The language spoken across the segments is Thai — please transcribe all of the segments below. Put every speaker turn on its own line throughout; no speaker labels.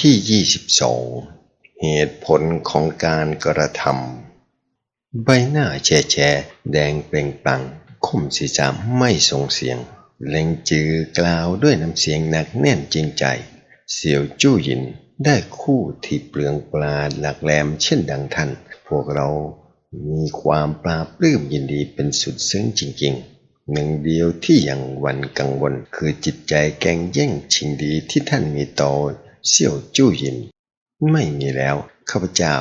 ที่ 22 เหตุผลของการกระทำใบหน้าแฉแฉะแดงเปล่งปลังคมศีรษะไม่ส่งเสียง เล็งจือกล่าวด้วยน้ำเสียงหนักแน่นจริงใจ เสี่ยวจู้หยินได้คู่ที่เปลืองปลาหลักแหลมเช่นดังท่าน พวกเรามีความปลาปลื้มยินดีเป็นสุดซึ้งจริงๆ หนึ่งเดียวที่ยังวันกังวล คือจิตใจแกงแย่งชิงดีที่ท่านมีต่อ เสี่ยวจู้ยิน ไม่มีแล้วข้าพเจ้า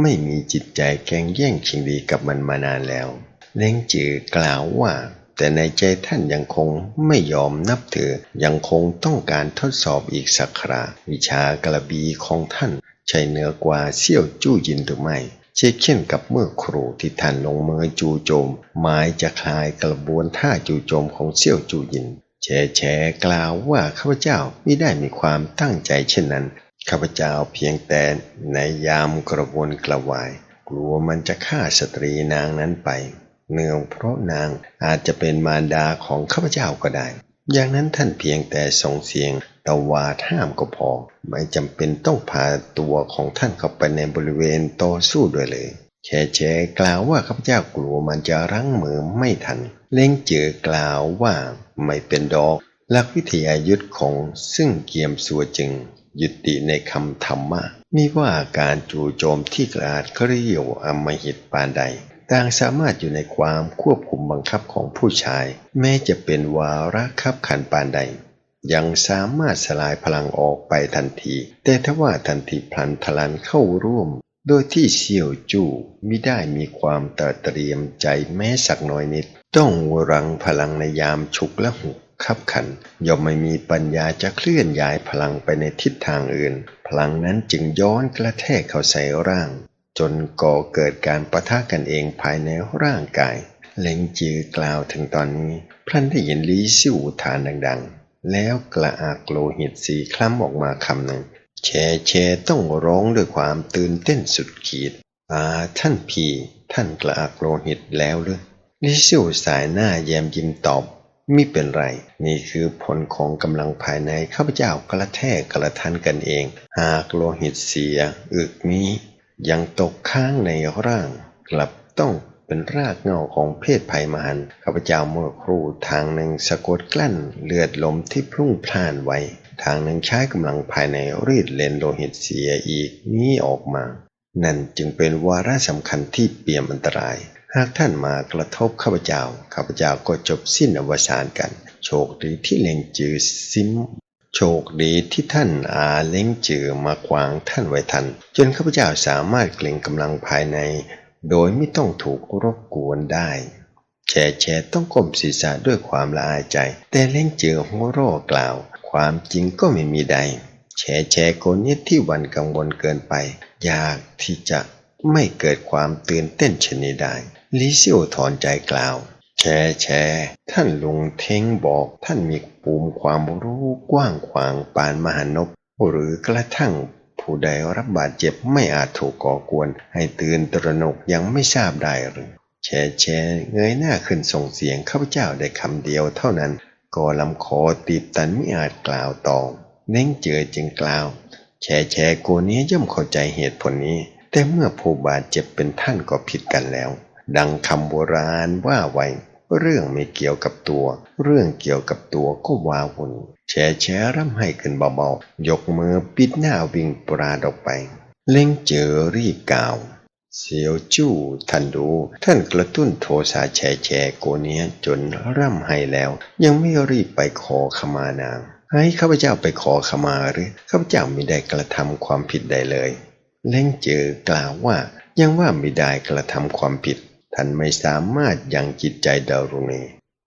ไม่มีจิตใจแกงแย่งชิงดีกับมันมานานแล้วเล้งจือกล่าวว่า แต่ในใจท่านยังคงไม่ยอมนับถือยังคงต้องการทดสอบอีกสักคราวิชากระบีของท่านใช่เหนือกว่าเสี่ยวจู้ยินหรือไม่เช่นเช่นกับเมื่อครูที่ท่านลงมือจู่โจมหมายจะคลายกระบวนท่าจู่โจมของเสี่ยวจู้ยิน แชแชกล่าวว่าข้าพเจ้าไม่ได้มีความตั้งใจเช่นนั้น ข้าพเจ้าเพียงแต่ในยามกระวนกระวาย กลัวมันจะฆ่าสตรีนางนั้นไป เนื่องเพราะนางอาจจะเป็นมารดาของข้าพเจ้าก็ได้ อย่างนั้นท่านเพียงแต่ส่งเสียงตวาดห้ามก็พอ ไม่จำเป็นต้องพาตัวของท่านเข้าไปในบริเวณต่อสู้ด้วยเลย แชแชกล่าวว่าข้าพเจ้ากลัวมันจะรั้งมือไม่ทัน เล้งเจือกล่าวว่าไม่เป็นดอก หลักวิทยายุทธของซึ่งเกียมสัวจึง ยุติในคำธรรมะมีว่าการจู่โจมที่กราดเกรียวอมหิตปานใดต่างสามารถอยู่ในความควบคุมบังคับของผู้ชาย แม้จะเป็นวาระคับขันปานใด ยังสามารถสลายพลังออกไปทันที แต่ถ้าว่าทันทีพลันทลันเข้าร่วม โดยที่เสี่ยวจู่มิได้มีความตระเตรียมใจแม้สักน้อยนิด ต้องรังพลังในยามฉุกและหุกขับขันย่อมไม่มีปัญญาจะเคลื่อนย้ายพลังไปในทิศทางอื่น พลังนั้นจึงย้อนกระแทกเข้าใส่ร่าง จนก่อเกิดการประทะกันเองภายในร่างกาย เล็งจือกล่าวถึงตอนนี้พลันได้ยินลีซิ่วทานดังๆ แล้วกระอักโลหิตสีคล้ำออกมาคำหนึ่ง แชแชต้องร้องด้วยความตื่นเต้นสุดขีดอ่าท่านพี่ ท่านกระอักโลหิตแล้วหรือลิซิวสายหน้าแย้มยิ้มตอบ ไม่เป็นไร นี่คือผลของกำลังภายในข้าพเจ้ากระแทกกระทันกันเอง หากโลหิตเสีย อึกนี้ ยังตกค้างในร่าง กลับต้องเป็นรากเหง้าของเพศภัยมหันต์ข้าพเจ้าเมื่อครู่ทางหนึ่งสะกดกลั้นเลือดลมที่พรุ่งพล่านไว้ ทางหนึ่งใช้กำลังภายในรีดเลนโลหิตเสียอีกนี้ออกมา นั่นจึงเป็นวาระสำคัญที่เปี่ยมอันตราย หากท่านมากระทบข้าพเจ้า ข้าพเจ้าก็จบสิ้นอวสานกัน โชคดีที่เลงจือซิม โชคดีที่ท่านอาเล้งจือมาขวางท่านไว้ทัน จนข้าพเจ้าสามารถเกล่งกำลังภายใน โดยไม่ต้องถูกรบกวนได้แชแชต้องก้มศีรษะด้วยความละอายใจ แต่เล้งจือหัวเร่อกล่าว ความจริงก็ไม่มีใด แชแชโกนนี้ที่วันกังวลเกินไป ยากที่จะไม่เกิดความตื่นเต้นชนิดใดลิซิวถอนใจกล่าว แชแชท่านลุงเท้งบอกท่านมีภูมความรู้กว้างขวางปานมหานพหรือกระทั่งผู้ใดรับบาดเจ็บไม่อาจถูกก่อกวน ให้ตื่นตระหนกยังไม่ทราบได้หรือแชแชเงยหน้าขึ้นส่งเสียงข้าพเจ้าได้คำเดียวเท่านั้น ก็ลำคอตีบตันไม่อาจกล่าวต่อเน่งเจอจึงกล่าว แชแชโกนี้ย่อมเข้าใจเหตุผลนี้ แต่เมื่อผู้บาดเจ็บเป็นท่านก็ผิดกันแล้ว ดังคำโบราณว่าไว้ เรื่องไม่เกี่ยวกับตัว เรื่องเกี่ยวกับตัวก็วาวุ่นแชแชร่ำให้ขึ้นเบาๆยกมือปิดหน้าวิ่งปราดออกไป เล่งเจอรีบกล่าว เสียวจู้ท่านดู ท่านกระตุ้นโทสะแชแชโกเนี้ยจนร่ำให้แล้ว ยังไม่รีบไปขอขมานางให้ข้าพเจ้าไปขอขมาหรือข้าพเจ้าไม่ได้กระทำความผิดใดเลยเล่งเจอกล่าวว่ายังว่าไม่ได้กระทำความผิด ท่านไม่สามารถยังจิตใจดารุณี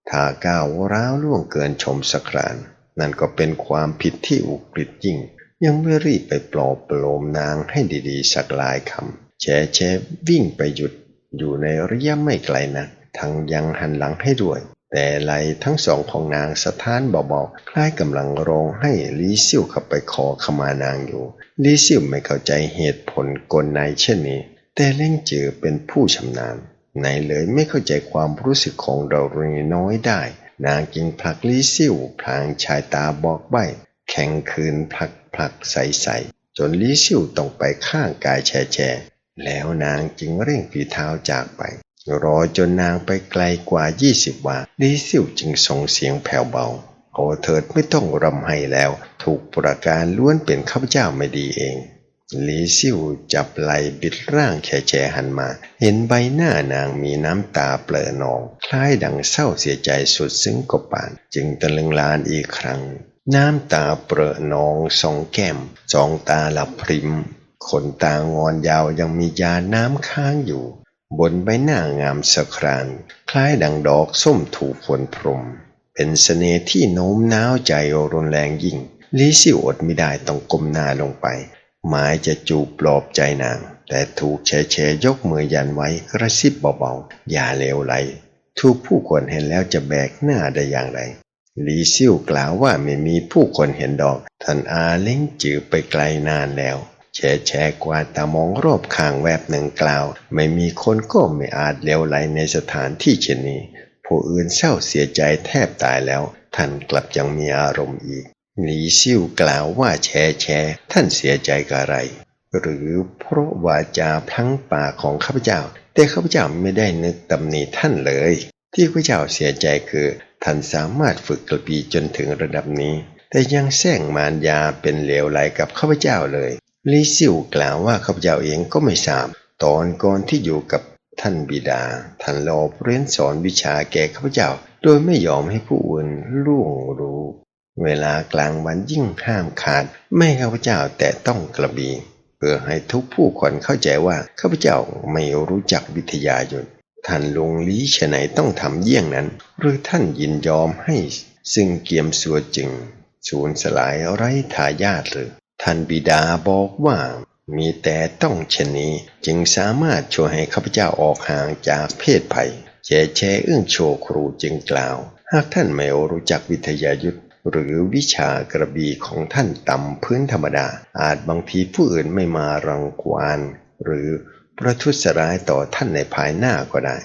ถ้าก้าวร้าวล่วงเกินชมสครานนั่นก็เป็นความผิดที่อุกฤษยิ่ง ยังไม่รีบไปปลอบประโลมนางให้ดีๆสักหลายคำ แชแชวิ่งไปหยุดอยู่ในระยะไม่ไกลนัก ทั้งยังหันหลังให้ด้วย แต่ไหลทั้งสองของนางสะท้านเบาๆคล้ายกำลังร้องให้ลีซิ่วเข้าไปขอขมานางอยู่ลีซิ่วไม่เข้าใจเหตุผลกลในเช่นนี้ แต่เล่งจือเป็นผู้ชำนาญไหนเลยไม่เข้าใจความรู้สึกของเราเรีน้อยได้ นางจึงผลักลีซิ่วพลางชายตาบอกใบแข่งคืนผลักผลักใสๆจนลีซิ่วต้องไปข้างกายแช่แช่ แล้วนางจึงเร่งฝีเท้าจากไป รอจนนางไปไกลกว่า20วาลีซิวจึงส่งเสียงแผ่วเบาขอเถิดไม่ต้องรำให้แล้ว ถูกประการล้วนเป็นข้าพเจ้าไม่ดีเองลีซิวจับไหลบิดร่างแค่แชหันมา เห็นใบหน้านางมีน้ำตาเปลอนอง คล้ายดังเศร้าเสียใจสุดซึ้งกบปาน จึงตะลึงลานอีกครั้ง น้ำตาเปรอะนองสองแก้มสองตาหลับพริม ขนตางอนยาวยังมียาน้ำค้างอยู่ บนใบหน้างามสะคราน คล้ายดังดอกส้มถูกฝนพรม เป็นสเสน่ห์ที่โน้มน้าวใจรุนแรงยิ่งลิซิวอดไม่ได้ต้องก้มหน้าลงไป หมายจะจูบปลอบใจนาง แต่ถูกแชแชยกมือยันไว้กระซิบเบาๆ อย่าเลวไหลทุกผู้คนเห็นแล้วจะแบกหน้าได้อย่างไรลีซิ่วกล่าวว่าไม่มีผู้คนเห็นดอก ท่านอาเล้งจือไปไกลนานแล้ว แชแชกวาดตามองรอบข้างแวบหนึ่งกล่าว ไม่มีคนก็ไม่อาจเลี้ยวไหลในสถานที่เช่นนี้ ผู้อื่นเศร้าเสียใจแทบตายแล้ว ท่านกลับยังมีอารมณ์อีกหลีซิ่วกล่าวว่าแชแชท่านเสียใจกับอะไร หรือเพราะวาจาพลั้งปากของข้าพเจ้า แต่ข้าพเจ้าไม่ได้นึกตำหนิท่านเลย ที่ข้าพเจ้าเสียใจคือ ท่านสามารถฝึกกระบี่จนถึงระดับนี้ แต่ยังแซงมารยาเป็นเหลวไหลกับข้าพเจ้าเลย ลีซิวกล่าวว่าข้าพเจ้าเองก็ไม่ทราบ ตอนก่อนที่อยู่กับท่านบิดา ท่านรอเรียนสอนวิชาแก่ข้าพเจ้า โดยไม่ยอมให้ผู้อื่นล่วงรู้ เวลากลางวันยิ่งห้ามขาด ไม่ข้าพเจ้าแต่ต้องกระบี่เพื่อให้ทุกผู้คนเข้าใจว่าข้าพเจ้าไม่รู้จักวิทยายุทธท่านลุงลี้ฉไหนต้องทำเยี่ยงนั้น หรือท่านยินยอมให้ ซึ่งเกียมสัวจึงสูญสลายไร้ทายาทหรือ ท่านบิดาบอกว่ามีแต่ต้องเช่นนี้จึงสามารถช่วยให้ข้าพเจ้าออกห่างจากเพศภัยแช่แช่อึ้งโชครูจึงกล่าว หากท่านไม่รู้จักวิทยายุทธหรือวิชากระบีของท่านต่ำพื้นธรรมดา อาจบางทีผู้อื่นไม่มารังควานหรือประทุษร้ายต่อท่านในภายหน้าก็ได้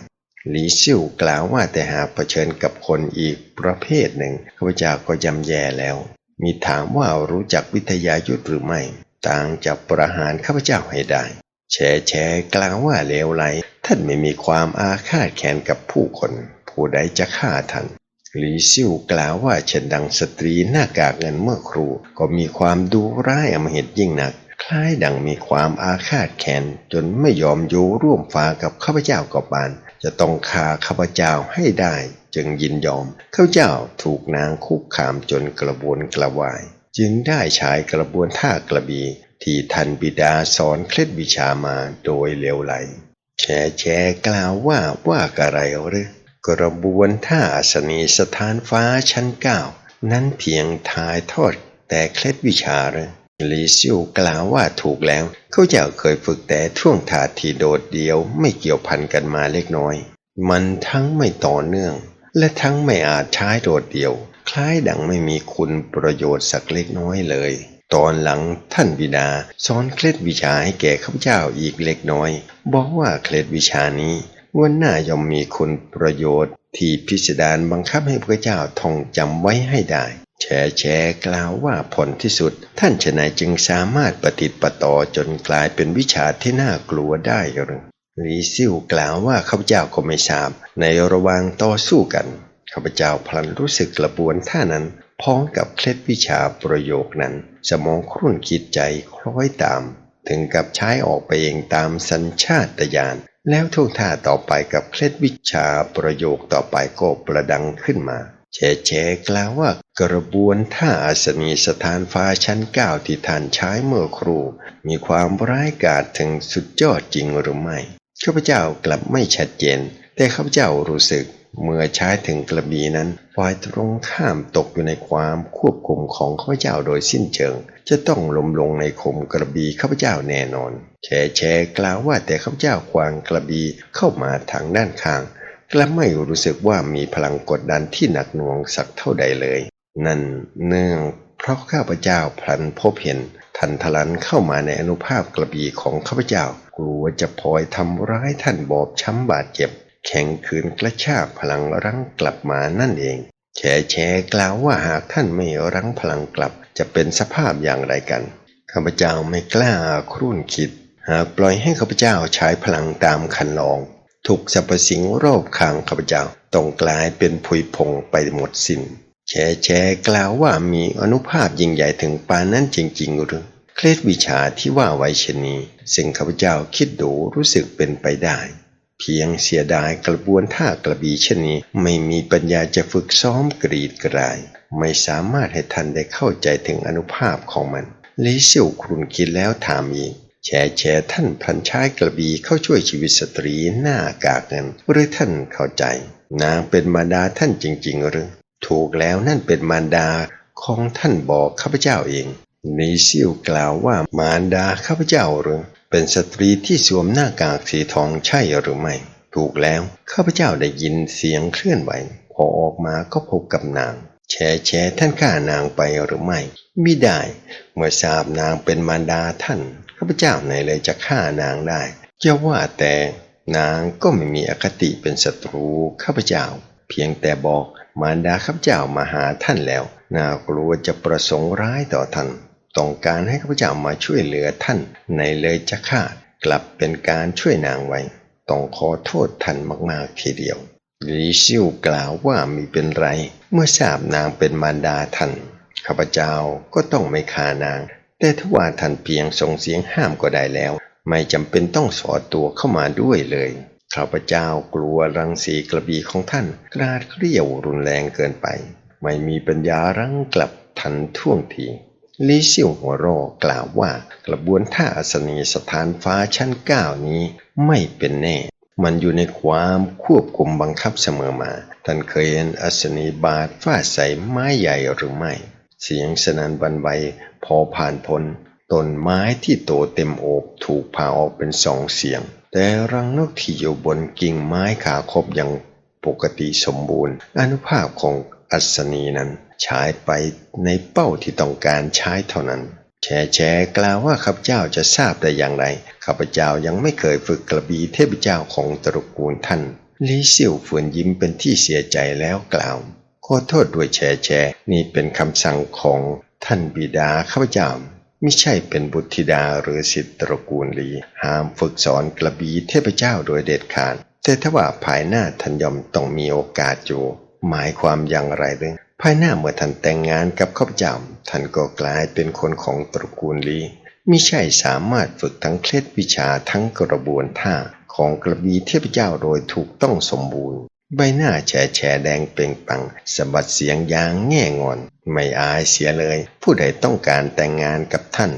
หลีซิ่วกล่าวว่าแต่หากเผชิญกับคนอีกประเภทหนึ่งข้าพเจ้าก็ยำแย่แล้ว มีถามว่ารู้จักวิทยายุทธหรือไม่ ต่างจากประหารข้าพเจ้าให้ได้ แชแชกล่าวว่าเลวไหลท่านไม่มีความอาฆาตแค้นกับผู้คน ผู้ใดจะฆ่าท่านหลีซิ่วกล่าวว่าเช่นดังสตรีหน้ากากเงินเมื่อครูก็มีความดูร้ายอมหิตยิ่งหนัก คล้ายดังมีความอาฆาตแค้นจนไม่ยอมอยู่ร่วมฟ้ากับข้าพเจ้ากับบาน จะต้องฆ่าข้าพเจ้าให้ได้ จึงยินยอมข้าเจ้าถูกนางคุกคามจนกระบวนกระวาย จึงได้ใช้กระบวนท่ากระบีที่ท่านบิดาสอนเคล็ดวิชามาโดยเลวไหล แชแชกล่าวว่าว่ากระไรหรือกระบวนท่าอัศนีสถานฟ้าชั้นเก้านั้นเพียงทายทอดแต่เคล็ดวิชาเลยลีซิวกล่าวว่าถูกแล้ว เขาเจ้าเคยฝึกแต่ท่วงถาที่โดดเดียวไม่เกี่ยวพันกันมาเล็กน้อย มันทั้งไม่ต่อเนื่อง และทั้งไม่อาจใช้โดดเดี่ยว คล้ายดังไม่มีคุณประโยชน์สักเล็กน้อยเลย ตอนหลังท่านบิดาสอนเคล็ดวิชาให้แก่ข้าพเจ้าอีกเล็กน้อย บอกว่าเคล็ดวิชานี้วันหน้าย่อมมีคุณประโยชน์ ที่พิสดารบังคับให้พระเจ้าท่องจำไว้ให้ได้ แชแชกล่าวว่าผลที่สุด ท่านชนายจึงสามารถปฏิติปต่อจนกลายเป็นวิชาที่น่ากลัวได้หรือ ลีซิ่วกล่าวว่าข้าพเจ้าก็ไม่ทราบในระหว่างต่อสู้กันข้าพเจ้าพลันรู้สึกกระบวนท่านั้นพ้องกับเคล็ดวิชาประโยคนั้น สมองครุ่นคิดใจคล้อยตาม ถึงกับใช้ออกไปเองตามสัญชาตญาณแล้วท่วงท่าต่อไปกับเคล็ดวิชาประโยคต่อไปก็ประดังขึ้นมาแชแชกล่าวว่ากระบวนท่าอสนีสถานฟ้าชั้นเก้าที่ท่านใช้เมื่อครู มีความร้ายกาจถึงสุดยอดจริงหรือไม่ ข้าพเจ้ากลับไม่ชัดเจน แต่ข้าพเจ้ารู้สึกเมื่อใช้ถึงกระบี่นั้นฝ่ายตรงข้ามตกอยู่ในความควบคุมของข้าพเจ้าโดยสิ้นเชิง จะต้องล้มลงในคมกระบี่ข้าพเจ้าแน่นอน แชแชกล่าวว่าแต่ข้าพเจ้าควางกระบี่เข้ามาทางด้านข้างกลับไม่รู้สึกว่ามีพลังกดดันที่หนักหน่วงสักเท่าใดเลย นั่นเนื่องเพราะข้าพเจ้าพลันพบเห็นทันทลันเข้ามาในอนุภาพกระบี่ของข้าพเจ้า กลัวจะพลอยทำร้ายท่านบอบช้ำบาดเจ็บ แข็งขืนกระชากพลังรั้งกลับมานั่นเองแชแชกล่าวว่าหากท่านไม่รั้งพลังกลับจะเป็นสภาพอย่างไรกันข้าพเจ้าไม่กล้าครุ่นคิด หากปล่อยให้ข้าพเจ้าใช้พลังตามคันลอง ถูกสรรพสิ่งรอบข้างข้าพเจ้าต้องกลายเป็นผุยพงไปหมดสิน้นแชแชกล่าวว่ามีอนุภาพยิ่งใหญ่ถึงปานนั้นจริงๆหรือ เคล็ดวิชาที่ว่าไว้เช่นนี้ซึ่งข้าพเจ้าคิดดูรู้สึกเป็นไปได้ เพียงเสียดายกระบวนท่ากระบีเช่นนี้ไม่มีปัญญาจะฝึกซ้อมกรีดกราย ไม่สามารถให้ท่านได้เข้าใจถึงอนุภาพของมันลิซิวครุนคิดแล้วถามอีกแชแชท่านพันใช้กระบีเข้าช่วยชีวิตสตรีหน้ากากเงินหรือท่านเข้าใจ นางเป็นมารดาท่านจริงๆหรือถูกแล้วนั่นเป็นมารดาของท่านบอกข้าพเจ้าเอง นิซิวกล่าวว่ามารดาข้าพเจ้าหรือ เป็นสตรีที่สวมหน้ากากสีทองใช่หรือไม่ ถูกแล้วข้าพเจ้าได้ยินเสียงเคลื่อนไหว พอออกมาก็พบกับนาง แชแชท่านฆ่านางไปหรือไม่มิได้ เมื่อทราบนางเป็นมารดาท่านข้าพเจ้าไหนเลยจะฆ่านางได้จะว่าแต่นางก็ไม่มีอคติเป็นศัตรูข้าพเจ้า เพียงแต่บอกมารดาข้าพเจ้ามาหาท่านแล้วน่ากลัวจะประสงค์ร้ายต่อท่าน ต้องการให้ข้าพเจ้ามาช่วยเหลือท่านในเลยจะฆ่ากลับเป็นการช่วยนางไว้ ต้องขอโทษท่านมากๆทีเดียวลีซิวกล่าวว่ามีเป็นไร เมื่อทราบนางเป็นมารดาท่านข้าพเจ้าก็ต้องไม่ฆ่านาง แต่ถ้าว่าท่านเพียงส่งเสียงห้ามก็ได้แล้ว ไม่จำเป็นต้องสอดตัวเข้ามาด้วยเลยข้าพเจ้ากลัวรังสีกระบี่ของท่าน กราดเกลียวรุนแรงเกินไป ไม่มีปัญญารั้งกลับทันท่วงที ลีซิ่วหัวเรกล่าวว่ากระบวนท่าอัศนีสถานฟ้าชั้นเก้านี้ไม่เป็นแน่ มันอยู่ในความควบคุมบังคับเสมอมา ท่านเคยเห็นอัศนีบาดฟาดใส่ไม้ใหญ่หรือไม่ เสียงสนันบันไวพอผ่านพ้นต้นไม้ที่โตเต็มโอบถูกพาออกเป็นสองเสียง แต่รังนกที่อยู่บนกิ่งไม้ขาคบยังปกติสมบูรณ์ อนุภาพของ อัศนีนั้นใช้ไปในเป้าที่ต้องการใช้เท่านั้น แชแชกล่าวว่าข้าพเจ้าจะทราบได้อย่างไร ข้าพเจ้ายังไม่เคยฝึกกระบี่เทพเจ้าของตระกูลท่านลีเซี่ยวฝืนยิ้มเป็นที่เสียใจแล้วกล่าว ขอโทษด้วยแชแชนี่เป็นคำสั่งของท่านบิดาข้าพเจ้าไม่ใช่เป็นบุตรธิดาหรือสิทธิตระกูลลีห้ามฝึกสอนกระบี่เทพเจ้าโดยเด็ดขาดแต่ถ้าว่าภายหน้าท่านยอมต้องมีโอกาสอยู่ หมายความอย่างไรเรื่องภายหน้าเมื่อท่านแต่งงานกับข้าพเจ้าท่านก็กลายเป็นคนของตระกูลลีมิใช่สามารถฝึกทั้งเคล็ดวิชาทั้งกระบวนท่าของกระบีเทพเจ้าโดยถูกต้องสมบูรณ์ ใบหน้าแฉแฉแดงเปล่งปังสะบัดเสียงยางแง่งอน ไม่อายเสียเลย ผู้ใดต้องการแต่งงานกับท่าน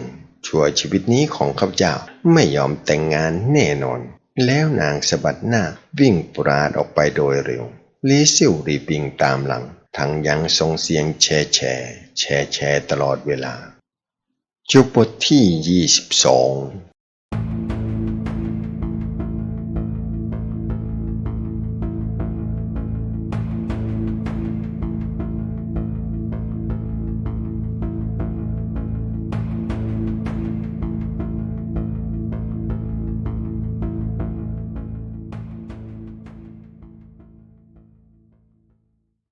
ชั่วชีวิตนี้ของข้าพเจ้าไม่ยอมแต่งงานแน่นอน แล้วนางสะบัดหน้าวิ่งปราดออกไปโดยเร็ว ลีซิวรีบิงตามหลัง ทั้งยังส่งเสียงแช่แช่แช่แช่ตลอดเวลาจบบทที่ 22